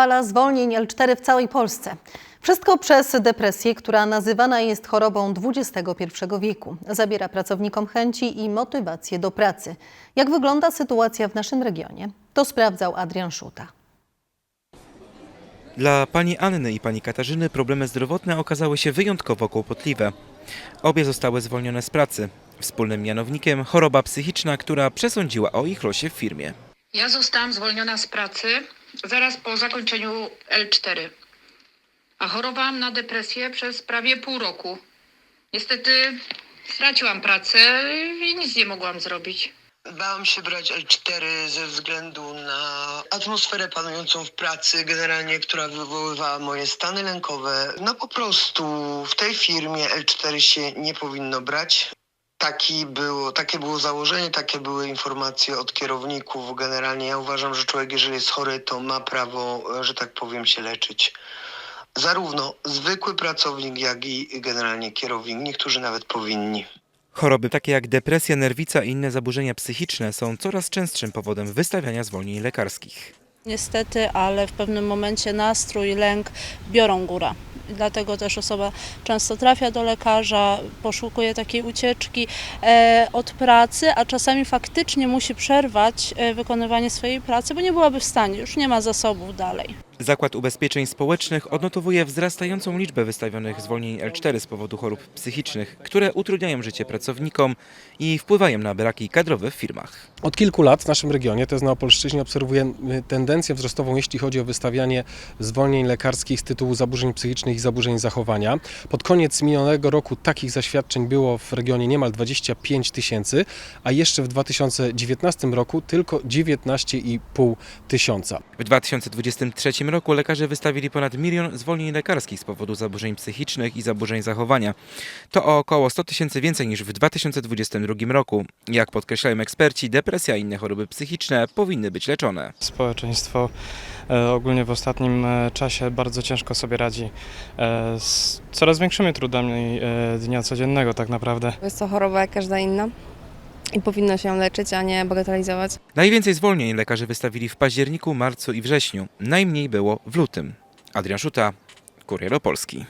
fala zwolnień L4 w całej Polsce. Wszystko przez depresję, która nazywana jest chorobą XXI wieku. Zabiera pracownikom chęci i motywację do pracy. Jak wygląda sytuacja w naszym regionie? To sprawdzał Adrian Szuta. Dla pani Anny i pani Katarzyny problemy zdrowotne okazały się wyjątkowo kłopotliwe. Obie zostały zwolnione z pracy. Wspólnym mianownikiem choroba psychiczna, która przesądziła o ich losie w firmie. Ja zostałam zwolniona z pracy zaraz po zakończeniu L4. A chorowałam na depresję przez prawie pół roku. Niestety straciłam pracę i nic nie mogłam zrobić. Bałam się brać L4 ze względu na atmosferę panującą w pracy, generalnie, która wywoływała moje stany lękowe. No po prostu w tej firmie L4 się nie powinno brać. Taki było, takie było założenie, takie były informacje od kierowników. Generalnie ja uważam, że człowiek, jeżeli jest chory, to ma prawo, że tak powiem, się leczyć. Zarówno zwykły pracownik, jak i generalnie kierownik. Niektórzy nawet powinni. Choroby takie jak depresja, nerwica i inne zaburzenia psychiczne są coraz częstszym powodem wystawiania zwolnień lekarskich. Niestety, ale w pewnym momencie nastrój, lęk biorą górę. Dlatego też osoba często trafia do lekarza, poszukuje takiej ucieczki e, od pracy, a czasami faktycznie musi przerwać e, wykonywanie swojej pracy, bo nie byłaby w stanie, już nie ma zasobów dalej. Zakład Ubezpieczeń Społecznych odnotowuje wzrastającą liczbę wystawionych zwolnień L4 z powodu chorób psychicznych, które utrudniają życie pracownikom i wpływają na braki kadrowe w firmach. Od kilku lat w naszym regionie, to jest na Opolszczyźnie, obserwujemy tendencję wzrostową, jeśli chodzi o wystawianie zwolnień lekarskich z tytułu zaburzeń psychicznych i zaburzeń zachowania. Pod koniec minionego roku takich zaświadczeń było w regionie niemal 25 tysięcy, a jeszcze w 2019 roku tylko 19,5 tysiąca. W 2023 roku lekarze wystawili ponad milion zwolnień lekarskich z powodu zaburzeń psychicznych i zaburzeń zachowania. To o około 100 tysięcy więcej niż w 2022 roku. Jak podkreślają eksperci, depresja i inne choroby psychiczne powinny być leczone. Społeczeństwo e, ogólnie w ostatnim e, czasie bardzo ciężko sobie radzi e, z coraz większymi trudami dnia codziennego tak naprawdę. Jest to choroba jak każda inna i powinno się leczyć, a nie bagatelizować. Najwięcej zwolnień lekarze wystawili w październiku, marcu i wrześniu. Najmniej było w lutym. Adrian Szuta, Kurier Opolski.